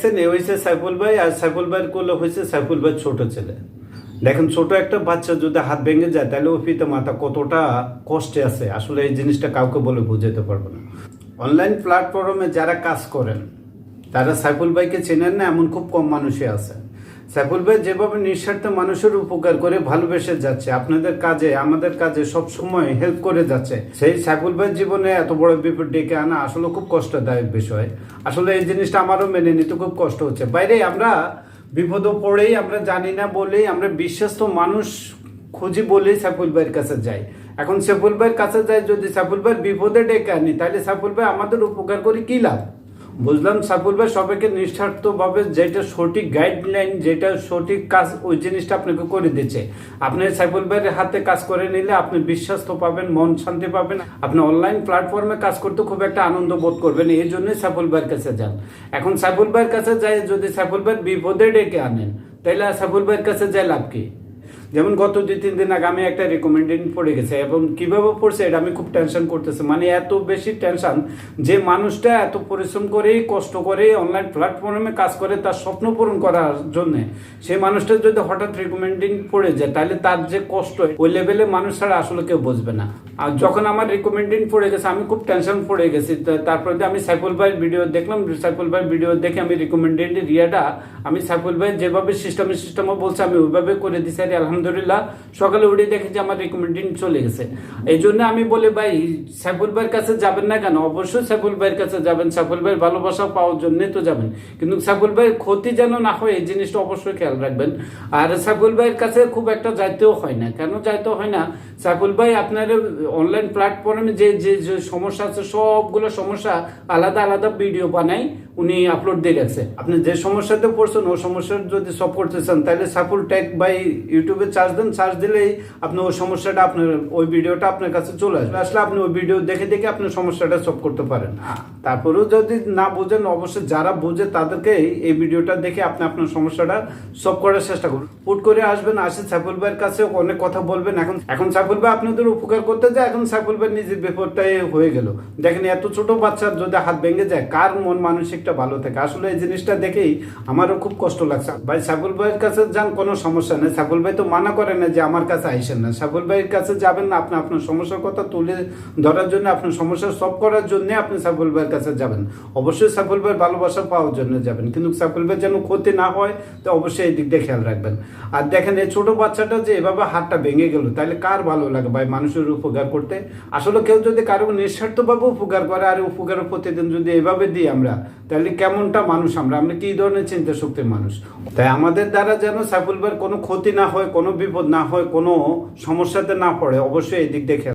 দেখছেন এ হয়েছে সাইফুল ভাই আর সাইফুল ভাইয়ের কোলে হয়েছে সাইফুল ভাই ছোট ছেলে। দেখেন, ছোট একটা বাচ্চা যদি হাত ভেঙে যায়, তাহলে ফিতে মাথা কতটা কষ্টে আছে। আসলে এই জিনিসটা কাউকে বলে বুঝাতে পারব না। অনলাইন প্ল্যাটফর্মে যারা কাজ করেন, তারা সাইফুল ভাইকে চেনেন না, এমন খুব কম মানুষই আছে। সাইফুল ভাই, যেভাবে নিঃস্বার্থ মানুষের উপকার করে ভালোবেসে যাচ্ছে, আপনাদের কাজে, আমাদের কাজে সব সময় হেল্প করে যাচ্ছে। সেই সাইফুল ভাইয়ের জীবনে এত বড় বিপদ ডেকে আনা আসলে খুব কষ্টদায়ক বিষয়। আসলে এই জিনিসটা আমারও মেনে নিতে খুব কষ্ট হচ্ছে। বাইরে আমরা বিপদ পড়েই, আমরা জানি না বলেই, আমরা বিশ্বস্ত মানুষ খুঁজি বলেই সাইফুল ভাইয়ের কাছে যাই। এখন সাইফুল ভাইয়ের কাছে যাই, যদি সাইফুল ভাইয়ের বিপদে ডেকে আনি, তাহলে সাইফুল ভাই আমাদের উপকার করে কি লাভ? বুঝলাম সাইফুল ভাই, সবাইকে নিঃস্বার্থভাবে যেটা সঠিক গাইডলাইন যেটা সঠিক কাজ, ওই জিনিসটা আপনাকে করে দিচ্ছে। আপনি সাইফুল ভাইয়ের হাতে কাজ করে নিলে আপনি বিশ্বাস তো পাবেন, মন শান্তি পাবেন। আপনি অনলাইন প্ল্যাটফর্মে কাজ করতে খুব একটা আনন্দ বোধ করবেন, এই জন্যই সাইফুল ভাইয়ের কাছে যান। এখন সাইফুল ভাইয়ের কাছে যাই, যদি সাইফুল ভাইয়ের বিপদে ডেকে আনেন তাহলে সাইফুল ভাইয়ের কাছে যাই লাভ কি? যেমন গত দুই, তিন দিন আগে আমি একটা রেকমেন্ডেশন পড়ে গেছে এবং কীভাবে পড়ছে এটা আমি খুব টেনশন করতেছি। মানে এত বেশি টেনশন যে মানুষটা এত পরিশ্রম করে কষ্ট করে অনলাইন প্ল্যাটফর্মে কাজ করে তার স্বপ্ন পূরণ করার জন্য, সেই মানুষটা যদি হঠাৎ রেকমেন্ডিং পড়ে যায়, তাহলে তার যে কষ্ট, ওই লেভেলে মানুষ ছাড়া আসলে কেউ বুঝবে না। আর যখন আমার রেকমেন্ডিং পড়ে গেছে, আমি খুব টেনশন পড়ে গেছি। তারপরে আমি সাইফুল ভাইয়ের ভিডিও দেখলাম। সাইফুল ভাইয়ের ভিডিও দেখে আমি রেকমেন্ডেড রিয়াটা আমি সাইফুল ভাই যেভাবে সিস্টেমে সিস্টেমে বলছে, আমি ওইভাবে করে দিছি। আর আলহামদুলিল্লাহ সকালে উঠে দেখি যে আমার রেকমেন্ডিং চলে গেছে। এই জন্য আমি বলি, ভাই সাইফুল ভাইয়ের কাছে যাবেন না কেন? অবশ্যই সাইফুল ভাইয়ের কাছে যাবেন। সাইফুল ভাইয়ের ভালোবাসা পাওয়ার জন্যই তো যাবেন। কিন্তু সাইফুল ভাইয়ের ক্ষতি যেন না হয়, এই জিনিসটা অবশ্যই খেয়াল রাখবেন। আর সাইফুল ভাইয়ের কাছে খুব একটা যাইতেও হয় না। কেন যাইতেও হয় না? সাইফুল ভাই আপনার অনলাইন প্ল্যাটফর্মে যে যে যে সমস্যা আছে, সবগুলো সমস্যা আলাদা আলাদা ভিডিও বানাই উনি আপলোড দিয়ে রাখছে। আপনি যে সমস্যাতে পড়ছেন, ওই সমস্যার যদি সব করতে চান, তাহলে সাইফুল টেক বাই ইউটিউবে চার্জ দেন চার্জ দিলেই আপনি ওই সমস্যাটা আপনার ওই ভিডিওটা আপনার কাছে চলে আসবে। আসলে আপনি ওই ভিডিও দেখে দেখে আপনি সমস্যাটা সলভ করতে পারেন। তারপরেও যদি না বুঝেন অবশ্যই যারা বুঝে তাদেরকে এই ভিডিওটা দেখে আপনি আপনার সমস্যাটা সলভ করার চেষ্টা করুন। পুট করে আসবেন আসে সাইফুল ভাইয়ের কাছে অনেক কথা বলবেন। এখন এখন সাইফুল ভাই আপনাদের উপকার করতে যায় এখন সাইফুল ভাই নিজের বিপদটাই হয়ে গেল। দেখেন এত ছোট বাচ্চার যদি হাত ভেঙে যায় কার মন মানসিকটা ভালো থাকে? আসলে এই জিনিসটা দেখেই আমারও খুব কষ্ট লাগছে। ভাই সাইফুল ভাইয়ের কাছে যান কোনো সমস্যা নেই। সাইফুল ভাই তো মানা করে না যে আমার কাছে আইসেন না। সাইফুল ভাইয়ের কাছে যাবেন না, আপনি আপনার সমস্যার কথা তুলে ধরার জন্য, আপনার সমস্যা সলভ করার জন্য আপনি সাইফুল ভাইয়ের কাছে যাবেন। অবশ্যই সাইফুল ভাইয়ের ভালোবাসা পাওয়ার জন্য যাবেন। কিন্তু সাইফুল ভাই যেন ক্ষতি না হয়, তো অবশ্যই এই দিক দিয়ে খেয়াল রাখবেন। আর দেখেন, এই ছোট বাচ্চাটা যে এভাবে হাতটা ভেঙে গেল, তাহলে কার ভালো লাগে ভাই মানুষের উপকার করতে? আসলে কেউ যদি কারও নিঃস্বার্থভাবে উপকার করে আর উপকারের প্রতিদিন যদি এভাবে দিই আমরা, তাহলে কেমনটা মানুষ আমরা? আমরা কি ধরনের চিন্তা শক্তির মানুষ? তাই আমাদের দ্বারা যেন সাইফুল ভাইয়ের কোনো ক্ষতি না হয়, কোনো বিপদ না হয় কোনো সমস্যাতে না পড়ে অবশ্যই এই দিক খেয়াল